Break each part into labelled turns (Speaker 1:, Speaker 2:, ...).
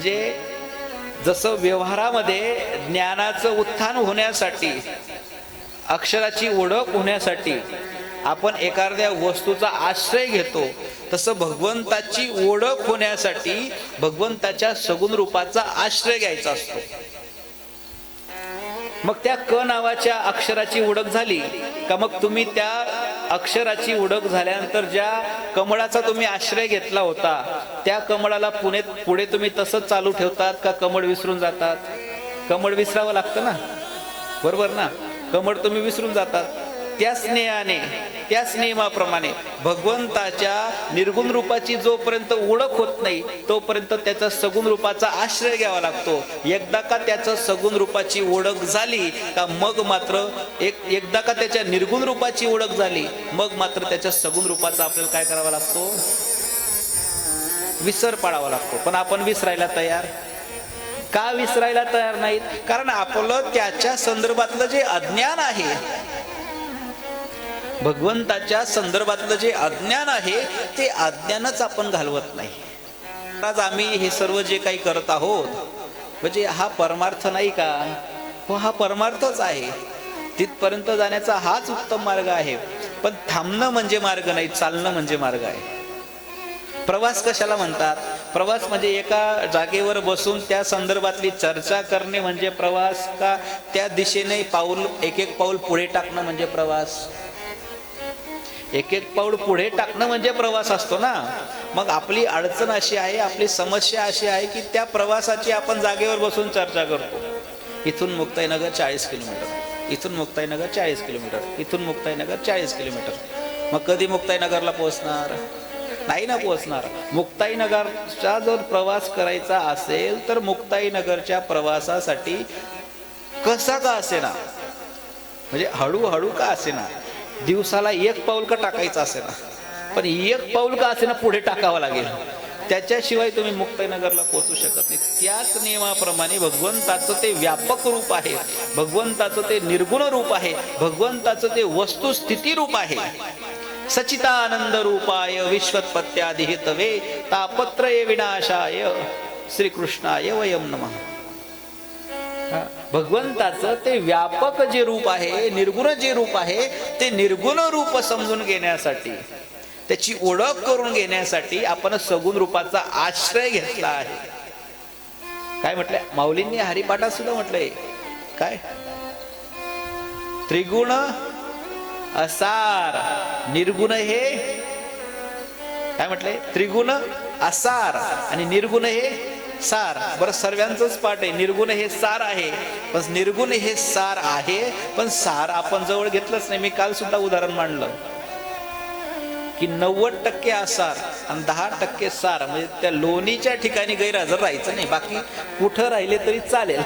Speaker 1: म्हणजे जसं व्यवहारामध्ये ज्ञानाचं उत्थान होण्यासाठी अक्षराची ओळख होण्यासाठी आपण एखाद्या वस्तूचा आश्रय घेतो तसं भगवंताची ओळख होण्यासाठी भगवंताच्या सगुण रूपाचा आश्रय घ्यायचा असतो. मग त्या क नावाच्या अक्षराची ओळख झाली का मग तुम्ही त्या अक्षराची ओळख झाल्यानंतर ज्या कमळाचा तुम्ही आश्रय घेतला होता त्या कमळाला पुणे पुढे तुम्ही तसंच चालू ठेवतात का कमळ विसरून जातात? कमळ विसरावं लागतं ना? बरोबर ना? कमळ तुम्ही विसरून जातात. त्या स्नेहाने त्या नियमाप्रमाणे भगवंताच्या निर्गुण रूपाची जोपर्यंत ओळख होत नाही तोपर्यंत त्याचा सगुण रूपाचा आश्रय घ्यावा लागतो. एकदा का त्याचं सगुण रूपाची ओळख झाली का मग मात्र एक एकदा का त्याच्या निर्गुण रूपाची ओळख झाली मग मात्र त्याच्या सगुण रूपाचा आपल्याला काय करावा लागतो? विसर पाडावा लागतो. पण आपण विसरायला तयार? का विसरायला तयार नाहीत? कारण आपलं त्याच्या संदर्भातलं जे अज्ञान आहे भगवंताच्या संदर्भातलं जे अज्ञान आहे ते अज्ञानच आपण घालवत नाही. आज आम्ही हे सर्व जे काही करत आहोत म्हणजे हा परमार्थ नाही का? हो हा परमार्थच आहे. तिथपर्यंत जाण्याचा हाच उत्तम मार्ग आहे. पण थांबणं म्हणजे मार्ग नाही चालणं म्हणजे मार्ग आहे. प्रवास कशाला म्हणतात? प्रवास म्हणजे एका जागेवर बसून त्या संदर्भातली चर्चा करणे म्हणजे प्रवास का? त्या दिशेने पाऊल एक एक पाऊल पुढे टाकणं म्हणजे प्रवास. एक एक पाऊल पुढे टाकणं म्हणजे प्रवास असतो ना. मग आपली अडचण अशी आहे आपली समस्या अशी आहे की त्या प्रवासाची आपण जागेवर बसून चर्चा करतो. इथून मुक्ताईनगर चाळीस किलोमीटर इथून मुक्ताईनगर चाळीस किलोमीटर इथून मुक्ताईनगर चाळीस किलोमीटर. मग कधी मुक्ताईनगरला पोहोचणार? नाही ना पोहोचणार. मुक्ताईनगरचा जर प्रवास करायचा असेल तर मुक्ताईनगरच्या प्रवासासाठी कसा का असेना? म्हणजे हळूहळू का असेना? दिवसाला एक पाऊल का टाकायचं असेना पण एक पाऊल का असेना पुढे टाकावं लागेल? त्याच्याशिवाय तुम्ही मुक्ताईनगरला पोहोचू शकत नाही. त्याच नियमाप्रमाणे भगवंताचं ते व्यापक रूप आहे. भगवंताचं ते निर्गुण रूप आहे. भगवंताचं ते वस्तुस्थिती रूप आहे. सचितानंद रूपाय विश्वत्पत्यादिहि तवे तापत्रय विनाशाय. श्रीकृष्णाय वयम नमः. भगवंताचं ते व्यापक जे रूप आहे निर्गुण जे रूप आहे ते निर्गुण रूप समजून घेण्यासाठी त्याची ओळख करून घेण्यासाठी आपण सगुण रूपाचा आश्रय घेतला आहे. काय म्हटलंय? माऊलींनी हरिपाठात सुद्धा म्हटलंय. काय? त्रिगुण असार निर्गुण हे काय म्हटलंय? त्रिगुण असार आणि निर्गुण हे सार. बरं सर्वांचंच पाठ आहे. निर्गुण हे सार आहे. पण निर्गुण हे सार आहे पण सार आपण जवळ घेतलंच नाही. मी काल सुद्धा उदाहरण मांडलं. की नव्वद टक्के आसार आणि दहा टक्के सार म्हणजे त्या लोणीच्या ठिकाणी गैरहजर राहायचं नाही. बाकी कुठं राहिले तरी चालेल.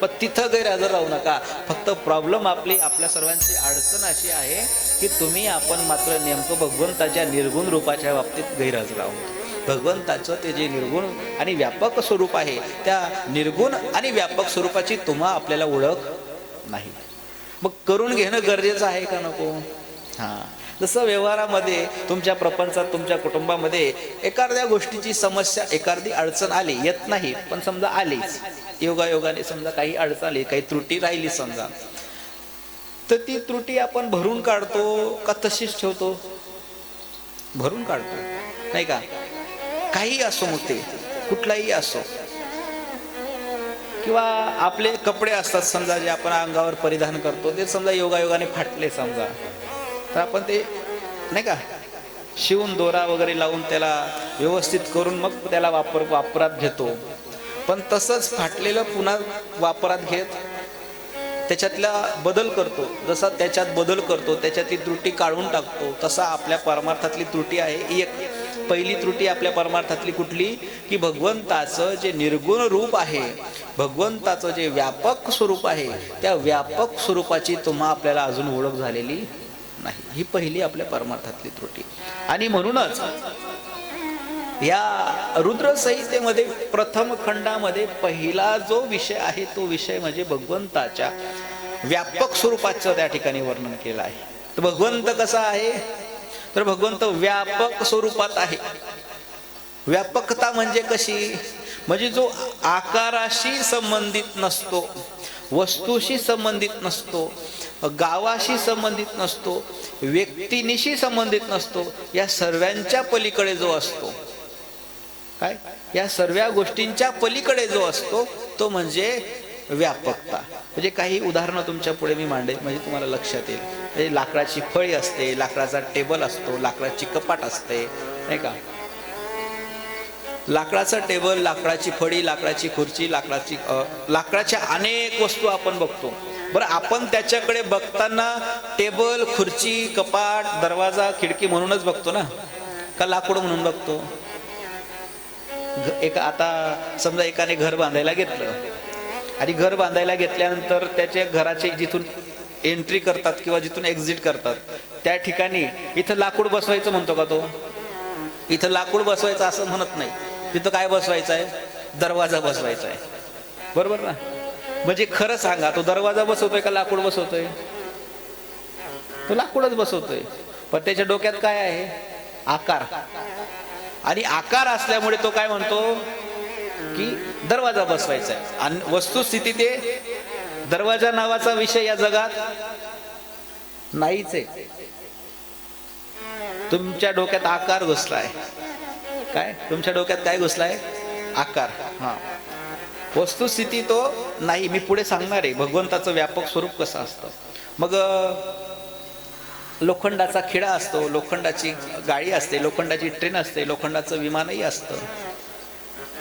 Speaker 1: पण तिथं गैरहजर राहू नका. फक्त प्रॉब्लेम आपली आपल्या सर्वांची अडचण अशी आहे की तुम्ही आपण मात्र नेमकं भगवंताच्या निर्गुण रूपाच्या बाबतीत गैरहजर आहोत. भगवंताचं ते जे निर्गुण आणि व्यापक स्वरूप आहे त्या निर्गुण आणि व्यापक स्वरूपाची तुम्हा आपल्याला ओळख नाही. मग करून घेणं गरजेचं आहे का नको? हां. जसं व्यवहारामध्ये तुमच्या प्रपंचात तुमच्या कुटुंबामध्ये एखाद्या गोष्टीची समस्या एखादी अडचण आली येत नाही पण समजा आलीच. योगायोगाने समजा काही अडचण आली काही त्रुटी राहिली समजा तर ती त्रुटी आपण भरून काढतो का तशीच ठेवतो? भरून काढतो. नाही का? काही असो मग ते कुठलाही असो. किंवा आपले कपडे असतात समजा जे आपण अंगावर परिधान करतो ते समजा योगायोगाने फाटले समजा. तर आपण ते नाही का शिवून दोरा वगैरे लावून त्याला व्यवस्थित करून मग त्याला वापर वापरात घेतो. पण तसंच फाटलेलं पुन्हा वापरात घेत त्याच्यातला बदल करतो. जसा त्याच्यात बदल करतो त्याच्यातली त्रुटी काढून टाकतो तसा आपल्या परमार्थातली त्रुटी आहे एक पहिली त्रुटी आपल्या परमार्थातली कुठली? की भगवंताचं जे निर्गुण रूप आहे भगवंताचं जे व्यापक स्वरूप आहे त्या व्यापक स्वरूपाची तुम्हा आपल्याला अजून ओळख झालेली नाही. ही पहिली आपल्या परमार्थातली त्रुटी. आणि म्हणूनच या रुद्रसंहितेमध्ये प्रथम खंडामध्ये पहिला जो विषय आहे तो विषय म्हणजे भगवंताच्या व्यापक स्वरूपाचं त्या ठिकाणी वर्णन केलं आहे. तर भगवंत कसा आहे? तर भगवंत व्यापक स्वरूपात आहे. व्यापकता म्हणजे कशी? म्हणजे जो आकाराशी संबंधित नसतो वस्तूशी संबंधित नसतो गावाशी संबंधित नसतो व्यक्तीनिशी संबंधित नसतो या सर्वांच्या पलीकडे जो असतो. काय? या सर्व गोष्टींच्या पलीकडे जो असतो तो म्हणजे व्यापकता. म्हणजे काही उदाहरणं तुमच्यापुढे मी मांडेल म्हणजे तुम्हाला लक्षात येईल. म्हणजे लाकडाची फळी असते लाकडाचा टेबल असतो लाकडाची कपाट असते नाही का? लाकडाचा टेबल लाकडाची फळी लाकडाची खुर्ची लाकडाची लाकडाच्या अनेक वस्तू आपण बघतो. बरं आपण त्याच्याकडे बघताना टेबल खुर्ची कपाट दरवाजा खिडकी म्हणूनच बघतो ना? का लाकूड म्हणून बघतो? एक एका आता समजा एकाने घर बांधायला घेतलं. आणि घर बांधायला घेतल्यानंतर त्याच्या घराचे जिथून एंट्री करतात किंवा जिथून एक्झिट करतात त्या ठिकाणी इथं लाकूड बसवायचं म्हणतो का तो? इथं लाकूड बसवायचं असं म्हणत नाही. तिथं काय बसवायचं आहे? दरवाजा बसवायचा आहे. बरोबर ना? म्हणजे खरं सांगा तो दरवाजा बसवतोय का लाकूड बसवतोय? तो लाकूडच बसवतोय. पण त्याच्या डोक्यात काय आहे? आकार. आणि आकार असल्यामुळे तो काय म्हणतो? की दरवाजा बसवायचा आहे. आणि वस्तुस्थिती ते दरवाजा नावाचा विषय या जगात नाहीच आहे. तुमच्या डोक्यात आकार घुसलाय. काय? तुमच्या डोक्यात काय घुसलाय? आकार. हा. वस्तुस्थिती तो नाही. मी पुढे सांगणार आहे. भगवंताचं व्यापक स्वरूप कसं असतं? मग लोखंडाचा खिडा असतो. लोखंडाची गाडी असते. लोखंडाची ट्रेन असते. लोखंडाचं विमानही असतं.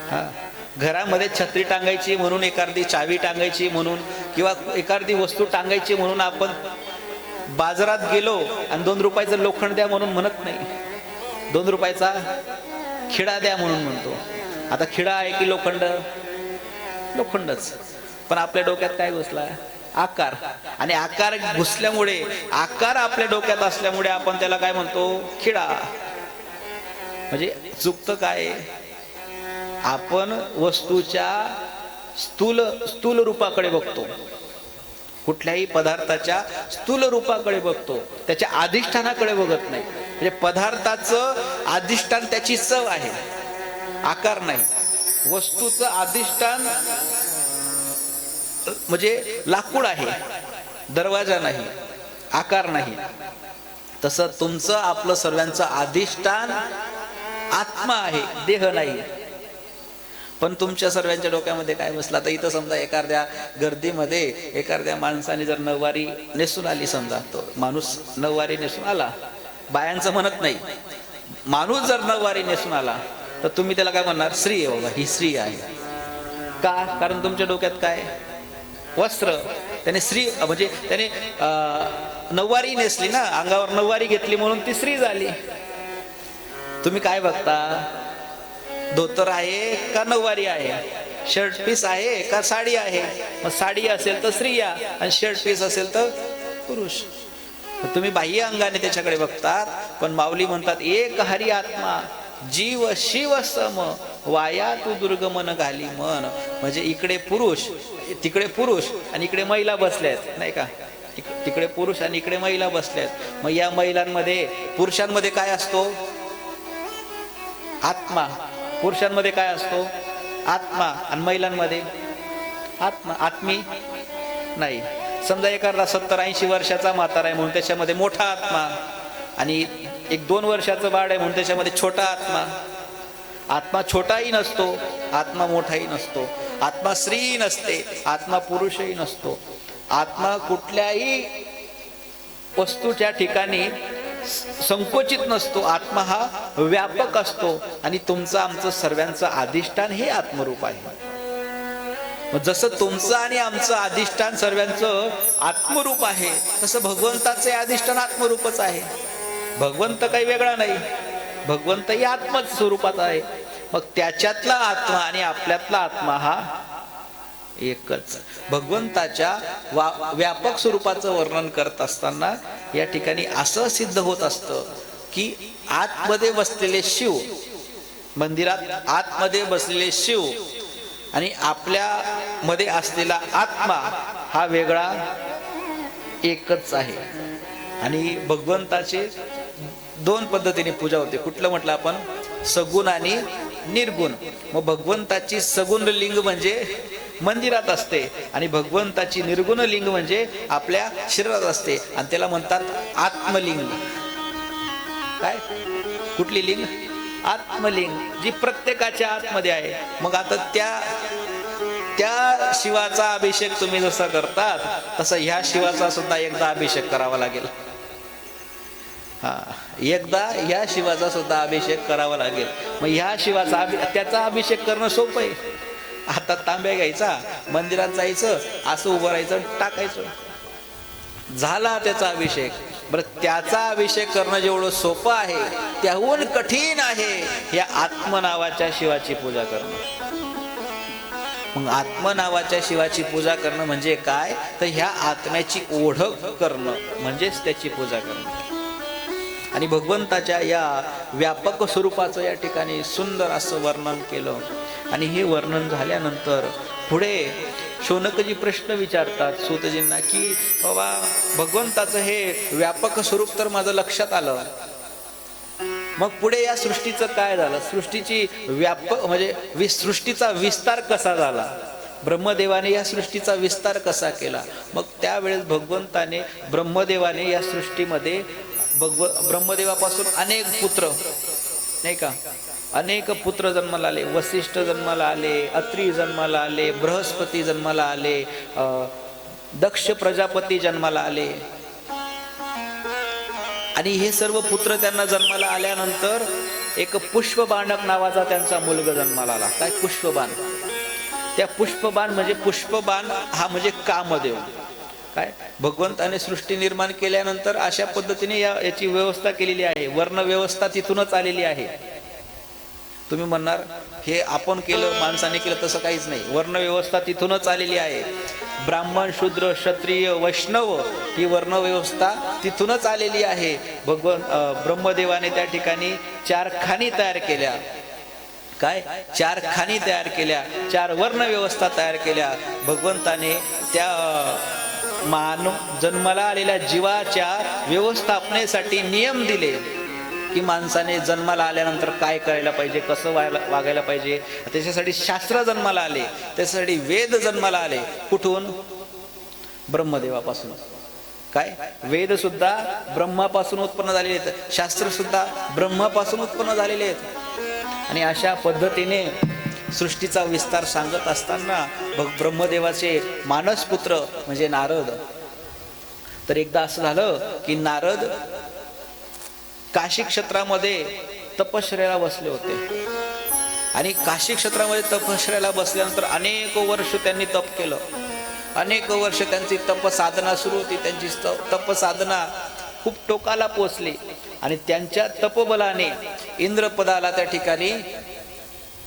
Speaker 1: हा. घरामध्ये छत्री टांगायची म्हणून एखादी चावी टांगायची म्हणून किंवा एखादी वस्तू टांगायची म्हणून आपण बाजारात गेलो आणि दोन रुपयाचं लोखंड द्या म्हणून म्हणत नाही. दोन रुपयाचा खिडा द्या म्हणून म्हणतो. आता खिडा आहे की लोखंड? लोखंडच. पण आपल्या डोक्यात काय घुसला? आकार. आणि आकार घुसल्यामुळे आकार आपल्या डोक्यात असल्यामुळे आपण त्याला काय म्हणतो? खिडा. म्हणजे चुकतं काय? आपण वस्तूच्या स्थूल स्थूल रूपाकडे बघतो. कुठल्याही पदार्थाच्या स्थूल रूपाकडे बघतो. त्याच्या अधिष्ठानाकडे बघत नाही. म्हणजे पदार्थाचं अधिष्ठान त्याची चव आहे. आकार नाही. वस्तूचं अधिष्ठान म्हणजे लाकूड आहे. दरवाजा नाही. आकार नाही. तसं तुमचं आपलं सर्वांचं अधिष्ठान आत्मा आहे देह नाही. पण तुमच्या सर्वांच्या डोक्यामध्ये काय बसला? तर इथं समजा एखाद्या गर्दीमध्ये एखाद्या माणसाने जर नऊवारी नेसून आली समजा तो माणूस नऊवारी नेसून आला बायांचं म्हणत नाही. माणूस जर नऊवारी नेसून आला तर तुम्ही त्याला काय म्हणणार? स्त्री आहे बाबा ही स्त्री आहे. का? कारण तुमच्या डोक्यात काय? वस्त्र. त्याने स्त्री म्हणजे त्याने नऊवारी नेसली ना अंगावर नऊवारी घेतली म्हणून ती स्त्री झाली. तुम्ही काय बघता? धोतर आहे का नऊवारी आहे? शर्ट पीस आहे का साडी आहे? मग साडी असेल तर स्त्रिया आणि शर्ट पीस असेल तर पुरुष. तुम्ही बाह्य अंगाने त्याच्याकडे बघतात पण माऊली म्हणतात एक हरी आत्मा जीव शिव सम वाया तू दुर्गमन घाली मन. म्हणजे इकडे पुरुष तिकडे पुरुष आणि इकडे महिला बसल्यात नाही का? तिकडे पुरुष आणि इकडे महिला बसल्यात. मग या महिलांमध्ये पुरुषांमध्ये काय असतो? आत्मा. पुरुषांमध्ये काय असतो? आत्मा आणि महिलांमध्ये? आत्मा आत्मी? नाही. समजा एखादा सत्तर ऐंशी वर्षाचा म्हातारा आहे म्हणून त्याच्यामध्ये मोठा आत्मा आणि एक दोन वर्षाचं बाळ आहे म्हणून त्याच्यामध्ये छोटा आत्मा. आत्मा छोटाही नसतो आत्मा मोठाही नसतो. आत्मा स्त्रीही नसते आत्मा पुरुषही नसतो. आत्मा कुठल्याही वस्तूच्या ठिकाणी संकोचित नसतो. आत्मा हा व्यापक असतो आणि तुमचं आमचं सर्वांचं अधिष्ठान हे आत्मरूप आहे. जसं तुमचं आणि आमचं अधिष्ठान सर्वांचं आत्मरूप आहे तसं भगवंताचे अधिष्ठान आत्मरूपच आहे. भगवंत काही वेगळा नाही. भगवंतही आत्मच स्वरूपात आहे. मग त्याच्यातला आत्मा आणि आपल्यातला आत्मा हा एकच. भगवंताच्या वा व्यापक स्वरूपाचं वर्णन करत असताना या ठिकाणी असं सिद्ध होत असतं की आतमध्ये बसलेले शिव मंदिरात आतमध्ये बसलेले शिव आणि आपल्या मध्ये असलेला आत्मा हा वेगळा एकच आहे. आणि भगवंताचे दोन पद्धतीने पूजा होते. कुठलं म्हटलं आपण? सगुण आणि निर्गुण. मग भगवंताची सगुण लिंग म्हणजे मंदिरात असते. आणि भगवंताची निर्गुण लिंग म्हणजे आपल्या शरीरात असते. आणि त्याला म्हणतात आत्मलिंग. काय? कुठली लिंग? आत्मलिंग जी प्रत्येकाच्या आतमध्ये आहे. मग आता त्या त्या शिवाचा अभिषेक तुम्ही जसा करतात तसा ह्या शिवाचा सुद्धा एकदा अभिषेक करावा लागेल. हा एकदा ह्या शिवाचा सुद्धा अभिषेक करावा लागेल. मग ह्या शिवाचा त्याचा अभिषेक करणं सोपं आहे. आता तांब्या घ्यायचा मंदिरात जायचं असं उभं राहायचं टाकायचं. झाला त्याचा अभिषेक. बरं त्याचा अभिषेक करणं जेवढं सोपं आहे त्याहून कठीण आहे या आत्मनावाच्या शिवाची पूजा करणं. मग आत्मनावाच्या शिवाची पूजा करणं म्हणजे काय? तर ह्या आत्म्याची ओळख करणं म्हणजेच त्याची पूजा करणं. आणि भगवंताच्या या व्यापक स्वरूपाचं या ठिकाणी सुंदर असं वर्णन केलं. आणि हे वर्णन झाल्यानंतर पुढे शौनकजी प्रश्न विचारतात सूतजींना की बाबा भगवंताचं हे व्यापक स्वरूप तर माझं लक्षात आलं. मग पुढे या सृष्टीचं काय झालं? सृष्टीची व्यापक म्हणजे वि सृष्टीचा विस्तार कसा झाला? ब्रह्मदेवाने या सृष्टीचा विस्तार कसा केला? मग त्यावेळेस भगवंताने ब्रह्मदेवाने या सृष्टीमध्ये भगव ब्रह्मदेवापासून अनेक पुत्र नाही का? अनेक पुत्र जन्माला आले वसिष्ठ जन्माला आले अत्री जन्माला आले बृहस्पती जन्माला आले दक्ष प्रजापती जन्माला आले. आणि हे सर्व पुत्र त्यांना जन्माला आल्यानंतर एक पुष्पबाणक नावाचा त्यांचा मुलगा जन्माला आला. काय पुष्पबाण? त्या पुष्पबाण म्हणजे पुष्पबाण हा म्हणजे कामदेव. काय? भगवंताने सृष्टी निर्माण केल्यानंतर अशा पद्धतीने या याची व्यवस्था केलेली आहे. वर्ण व्यवस्था तिथूनच आलेली आहे. तुम्ही म्हणणार हे आपण केलं माणसाने केलं तसं काहीच नाही. वर्णव्यवस्था तिथूनच आलेली आहे. ब्राह्मण शूद्र क्षत्रिय वैष्णव ही वर्णव्यवस्था तिथूनच आलेली आहे. भगवान ब्रह्मदेवाने त्या ठिकाणी चार खाणी तयार केल्या. काय? चार खाणी तयार केल्या. चार वर्णव्यवस्था तयार केल्या. भगवंताने त्या मानव जन्माला आलेल्या जीवाच्या व्यवस्थापनेसाठी नियम दिले. की माणसाने जन्माला आल्यानंतर काय करायला पाहिजे कसं व्हायला वागायला पाहिजे? त्याच्यासाठी शास्त्र जन्माला आले त्याच्यासाठी वेद जन्माला आले. कुठून? ब्रह्मदेवापासून. काय? वेद सुद्धा ब्रह्मापासून उत्पन्न झालेले आहेत. शास्त्र सुद्धा ब्रह्मापासून उत्पन्न झालेले आहेत. आणि अशा पद्धतीने सृष्टीचा विस्तार सांगत असताना बघ ब्रह्मदेवाचे मानसपुत्र म्हणजे नारद. तर एकदा असं झालं की नारद काशी क्षेत्रामध्ये तपश्चर्याला बसले होते. आणि काशी क्षेत्रामध्ये तपश्चर्याला बसल्यानंतर अनेक वर्ष त्यांनी तप केलं. अनेक वर्ष त्यांची तपसाधना सुरू होती. त्यांची तपसाधना खूप टोकाला पोचली. आणि त्यांच्या तपबलाने इंद्रपदाला त्या ठिकाणी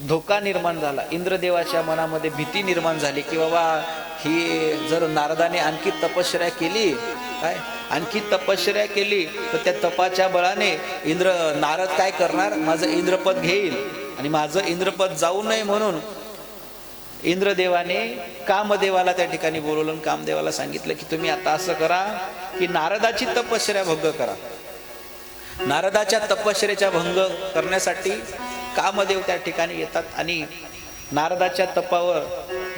Speaker 1: धोका निर्माण झाला. इंद्रदेवाच्या मनामध्ये भीती निर्माण झाली की बाबा ही जर नारदाने आणखी तपश्चर्या केली काय? आणखी तपश्चर्या केली तर त्या तपाच्या बळाने इंद्र नारद काय करणार? माझं इंद्रपद घेईल. आणि माझं इंद्रपद जाऊ नये म्हणून इंद्रदेवाने कामदेवाला त्या ठिकाणी बोलवलं कामदेवाला सांगितलं की तुम्ही आता असं करा की नारदाची तपश्चर्या भंग करा. नारदाच्या तपश्चर्याचा भंग करण्यासाठी कामदेव त्या ठिकाणी येतात आणि नारदाच्या तपावर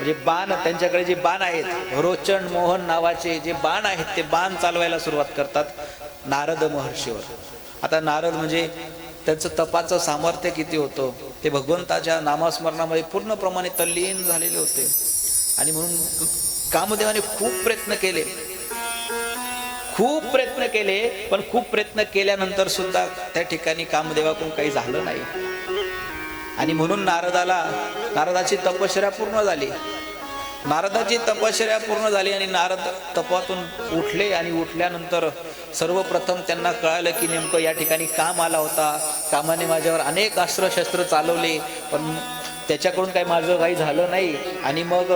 Speaker 1: म्हणजे बाण त्यांच्याकडे जे बाण आहेत रोचन मोहन नावाचे जे बाण आहेत ते बाण चालवायला सुरुवात करतात नारद महर्षीवर. आता नारद म्हणजे त्यांचं तपाचं सामर्थ्य किती होतं ते भगवंताच्या नामस्मरणामध्ये पूर्णप्रमाणे तल्लीन झालेले होते. आणि म्हणून कामदेवाने खूप प्रयत्न केले. खूप प्रयत्न केले पण खूप प्रयत्न केल्यानंतर सुद्धा त्या ठिकाणी कामदेवाकडून काही झालं नाही. आणि म्हणून नारदाला नारदाची तपश्चर्या पूर्ण झाली. नारदाची तपश्चर्या पूर्ण झाली आणि नारद तपातून उठले आणि उठल्यानंतर सर्वप्रथम त्यांना कळालं की नेमकं या ठिकाणी काम आला होता. कामाने माझ्यावर अनेक अस्त्रशस्त्र चालवले पण त्याच्याकडून काही माझं काही झालं नाही. आणि मग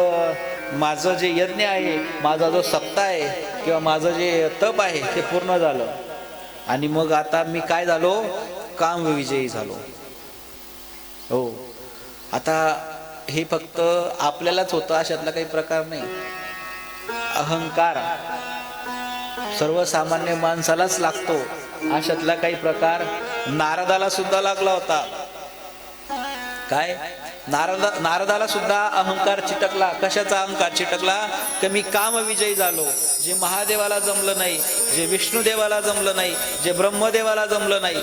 Speaker 1: माझं जे यज्ञ आहे माझा जो सप्ता आहे किंवा माझं जे तप आहे ते पूर्ण झालं. आणि मग आता मी काय झालो? काम विजयी झालो. हो. आता हे फक्त आपल्यालाच होतं अशातला काही प्रकार नाही. अहंकार सर्वसामान्य माणसालाच लागतो. अशातला काही प्रकार नारदाला सुद्धा लागला होता. काय? नारदा नारदाला सुद्धा अहंकार चिटकला. कशाचा अहंकार चिटकला? की मी काम विजयी झालो. जे महादेवाला जमलं नाही जे विष्णुदेवाला जमलं नाही जे ब्रह्मदेवाला जमलं नाही.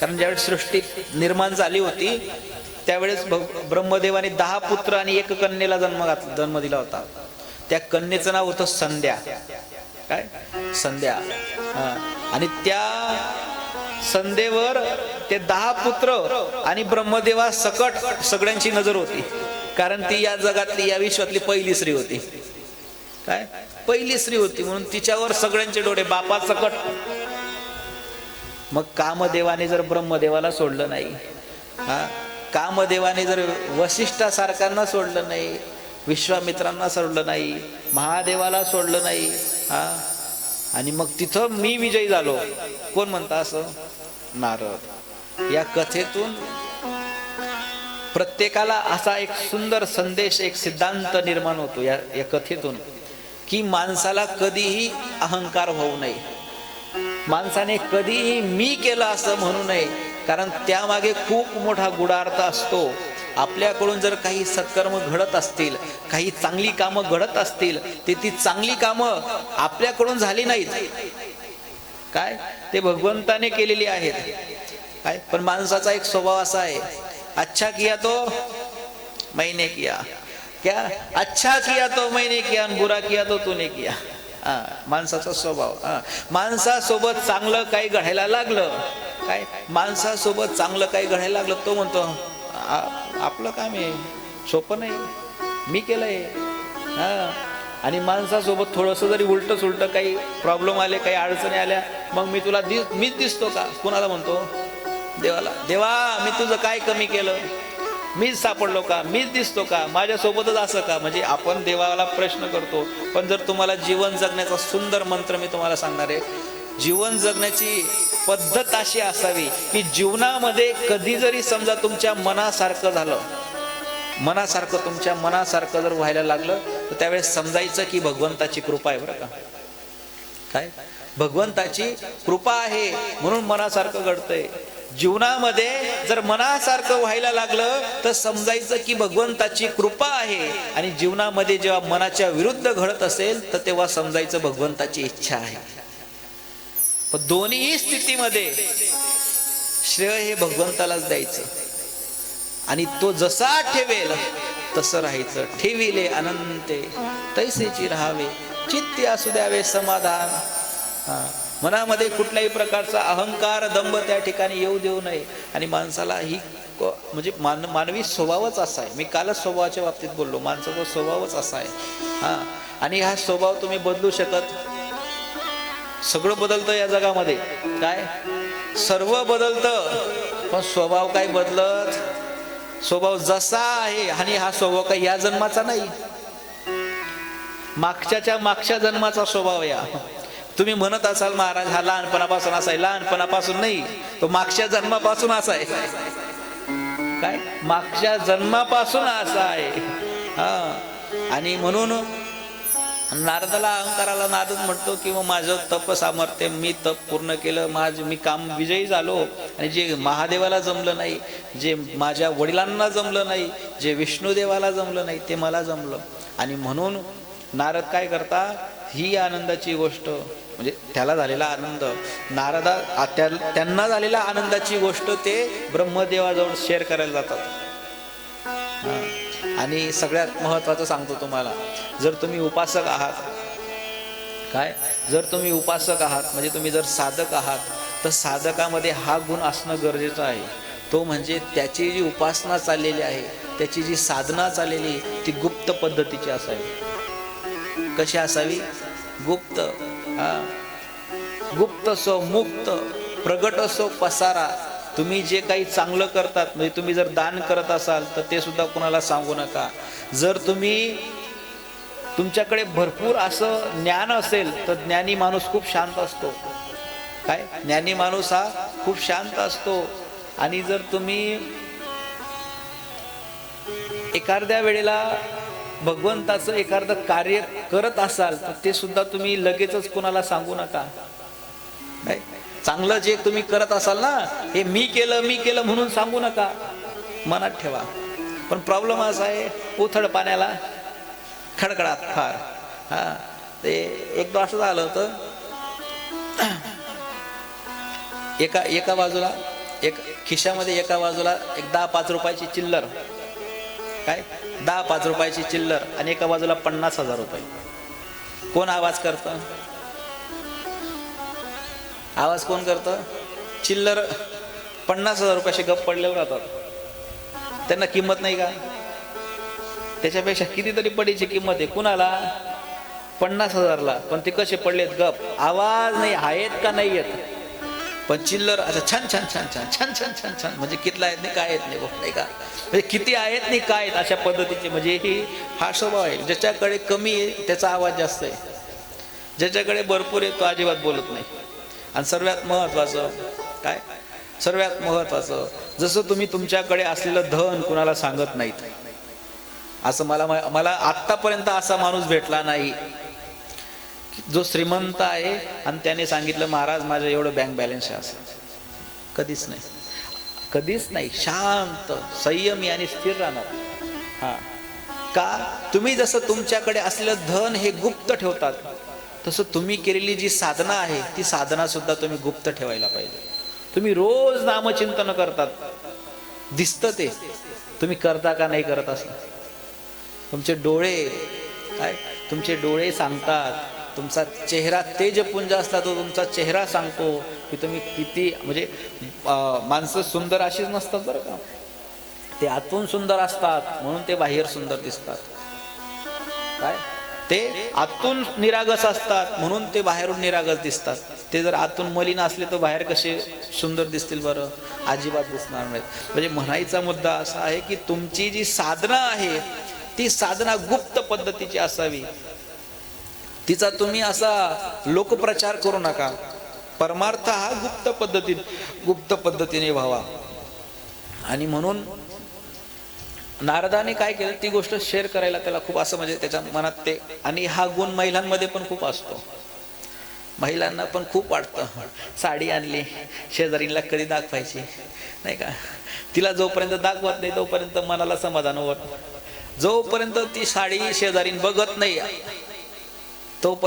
Speaker 1: कारण ज्यावेळेस सृष्टी निर्माण झाली होती त्यावेळेस ब्रह्मदेवाने दहा पुत्र आणि एक कन्येला जन्म घातला जन्म दिला होता. त्या कन्येचं नाव होतं संध्या. काय? संध्या. हा. आणि त्या संध्येवर ते दहा पुत्र आणि ब्रह्मदेवा सकट सगळ्यांची नजर होती. कारण ती या जगातली या विश्वातली पहिली स्त्री होती. काय? पहिली स्त्री होती म्हणून तिच्यावर सगळ्यांचे डोळे बापा सकट. मग कामदेवाने जर ब्रह्मदेवाला सोडलं नाही हा कामदेवाने जर वसिष्ठासारख्यांना सोडलं नाही विश्वामित्रांना सोडलं नाही महादेवाला सोडलं नाही हा? आणि मग तिथं मी विजयी झालो. कोण म्हणता असं? नारद. या कथेतून प्रत्येकाला असा एक सुंदर संदेश एक सिद्धांत निर्माण होतो या या कथेतून की माणसाला कधीही अहंकार होऊ नये. माणसाने कधीही मी केलं असं म्हणू नये. कारण त्यामागे खूप मोठा गुडार्थ असतो. आपल्याकडून जर काही सत्कर्म घडत असतील काही चांगली कामं घडत असतील ते ती चांगली कामं आपल्याकडून झाली नाहीत. काय? ते भगवंताने केलेली आहेत. काय? पण माणसाचा एक स्वभाव असा आहे अच्छा किया तो मैने किया. क्या? अच्छा किया तो मैने किया आणि बुरा किया तो तूने किया. माणसाचा स्वभाव. हा. माणसासोबत चांगलं काही घडायला लागलं काय? माणसासोबत चांगलं काही घडायला लागलं तो म्हणतो आपलं काम आहे. सोपं नाही. मी केलंय. हा. आणि माणसासोबत थोडंसं जरी उलट सुलट काही प्रॉब्लेम आले काही अडचणी आल्या मग मी तुला दिस मीच दिसतो का? कुणाला म्हणतो? देवाला. देवा मी तुझं काय कमी केलं? मीच सापडलो का? मीच दिसतो का? माझ्यासोबतच असं का? म्हणजे आपण देवाला प्रश्न करतो. पण जर तुम्हाला जीवन जगण्याचा सुंदर मंत्र मी तुम्हाला सांगणार आहे जीवन जगण्याची पद्धत अशी असावी की जीवनामध्ये कधी जरी समजा तुमच्या मनासारखं झालं मनासारखं तुमच्या मनासारखं जर व्हायला लागलं तर त्यावेळेस समजायचं की भगवंताची कृपा आहे बरं का? काय? भगवंताची कृपा आहे म्हणून मनासारखं घडतंय. जीवनामध्ये जर मनासारखं व्हायला लागलं तर समजायचं की भगवंताची कृपा आहे आणि जीवनामध्ये जेव्हा मनाच्या विरुद्ध घडत असेल तर तेव्हा समजायचं भगवंताची इच्छा आहे. दोन्ही स्थितीमध्ये श्रेय हे भगवंतालाच द्यायचं. आणि तो जसा ठेवेल तसं राहायचं. ठेविले अनंते तैसेची राहावे. चित्ते असू द्यावे समाधान. मनामध्ये कुठल्याही प्रकारचा अहंकार दंभ त्या ठिकाणी येऊ देऊ नये. आणि माणसाला ही म्हणजे मान मानवी स्वभावच असा आहे. मी कालच स्वभावाच्या बाबतीत बोललो. माणसाचा स्वभावच असा आहे. हा. आणि हा स्वभाव तुम्ही बदलू शकत सगळं बदलतं या जगामध्ये. काय? सर्व बदलतं पण स्वभाव काय बदलत? स्वभाव जसा आहे आणि हा स्वभाव काही या जन्माचा नाही. मागच्याच्या मागच्या जन्माचा स्वभाव या. तुम्ही म्हणत असाल महाराज हा लहानपणापासून असा आहे. लहानपणापासून नाही तो मागच्या जन्मापासून असा आहे. काय? मागच्या जन्मापासून असा आहे. हा. आणि म्हणून नारदाला अहंकाराला नारद म्हणतो की मग माझं तप सामर्थ्य मी तप पूर्ण केलं माझ मी काम विजयी झालो आणि जे महादेवाला जमलं नाही जे माझ्या वडिलांना जमलं नाही जे विष्णुदेवाला जमलं नाही ते मला जमलं. आणि म्हणून नारद काय करता ही आनंदाची गोष्ट म्हणजे त्याला झालेला आनंद नारदा त्या- त्यांना झालेला आनंदाची गोष्ट ते ब्रह्मदेवाजवळ शेअर करायला जातात. आणि सगळ्यात महत्वाचं सांगतो तुम्हाला जर तुम्ही उपासक आहात काय? जर तुम्ही उपासक आहात म्हणजे तुम्ही जर साधक आहात तर साधकामध्ये हा गुण असणं गरजेचं आहे. तो म्हणजे त्याची जी उपासना चाललेली आहे त्याची जी साधना चाललेली ती गुप्त पद्धतीची असावी. कशी असावी? गुप्त हा. गुप्त सो मुक्त प्रगट असो पसारा तुम्ही जे काही चांगलं करतात म्हणजे तुम्ही जर दान करत असाल तर ते सुद्धा कुणाला सांगू नका. जर तुम्ही तुमच्याकडे भरपूर असं ज्ञान असेल तर ज्ञानी माणूस खूप शांत असतो. काय? ज्ञानी माणूस हा खूप शांत असतो. आणि जर तुम्ही एखाद्या वेळेला भगवंताचं एखादं कार्य करत असाल तर ते सुद्धा तुम्ही लगेचच कुणाला सांगू नका. नाही चांगलं जे तुम्ही करत असाल ना हे मी केलं मी केलं म्हणून सांगू नका. मनात ठेवा. पण प्रॉब्लेम असा आहे उथळ पाण्याला खडखडात फार. हा ते एकदा असं झालं होतं. एका एका बाजूला एक खिशामध्ये एका बाजूला एक दहा पाच रुपयाची चिल्लर. काय? दहा पाच रुपयाची चिल्लर आणि एका बाजूला पन्नास हजार रुपये. कोण आवाज करतं? आवाज कोण करतं? चिल्लर पन्नास हजार रुपयाचे गप पडल्यावर राहतात. त्यांना किंमत नाही का? त्याच्यापेक्षा कितीतरी पडीची किंमत आहे. कुणाला? पन्नास हजारला. पण ते कसे पडलेत? गप. आवाज नाही आहेत का नाही येत पण चिल्लर असं छान छान छान छान छान छान छान छान म्हणजे कितला आहेत नाही काय आहेत नाही बघ नाही का? म्हणजे किती आहेत नाही काय आहेत अशा पद्धतीचे. म्हणजे ही हा स्वभाव आहे. ज्याच्याकडे कमी आहे त्याचा आवाज जास्त आहे. ज्याच्याकडे भरपूर आहे तो अजिबात बोलत नाही. आणि सर्वात महत्वाचं काय? सर्वात महत्वाचं जसं तुम्ही तुमच्याकडे असलेलं धन कुणाला सांगत नाहीत. असं मला मला आत्तापर्यंत असा माणूस भेटला नाही. जो श्रीमंत आहे आणि त्याने सांगितलं महाराज माझं एवढं बँक बॅलन्स आहे असं. कधीच नाही. कधीच नाही. शांत संयमी आणि स्थिर राहणार. हा. का? तुम्ही जसं तुमच्याकडे असलेलं धन हे गुप्त ठेवतात तसं तुम्ही केलेली जी साधना आहे ती साधना सुद्धा तुम्ही गुप्त ठेवायला पाहिजे. तुम्ही रोज नामचिंतन करतात. दिसतं ते. तुम्ही करता का नाही करत असं? तुमचे डोळे काय? तुमचे डोळे सांगतात. तुमचा चेहरा तेजपुंज असला तो तुमचा चेहरा सांगतो की तुम्ही किती म्हणजे माणसं सुंदर अशीच नसतात बरं का? ते आतून सुंदर असतात म्हणून ते बाहेर सुंदर दिसतात. काय? ते आतून निरागस असतात म्हणून ते बाहेरून निरागस दिसतात. ते जर आतून मलिन असले तर बाहेर कसे सुंदर दिसतील बरं? अजिबात दिसणार नाहीत. म्हणजे म्हणायचा मुद्दा असा आहे की तुमची जी साधना आहे ती साधना गुप्त पद्धतीची असावी. तिचा तुम्ही असा लोकप्रचार करू नका. परमार्थ हा गुप्त पद्धतीत गुप्त पद्धतीने व्हावा. आणि म्हणून नारदाने काय केलं? ती गोष्ट शेअर करायला त्याला खूप असं म्हणजे त्याच्या मनात ते आणि हा गुण महिलांमध्ये पण खूप असतो. महिलांना पण खूप वाटतं. साडी आणली शेजारीला कधी दाखवायची? नाही का? तिला जोपर्यंत दाखवत नाही तोपर्यंत मनाला समाधान होत जोपर्यंत ती साडी शेजारीन बघत नाही तोपर्यंत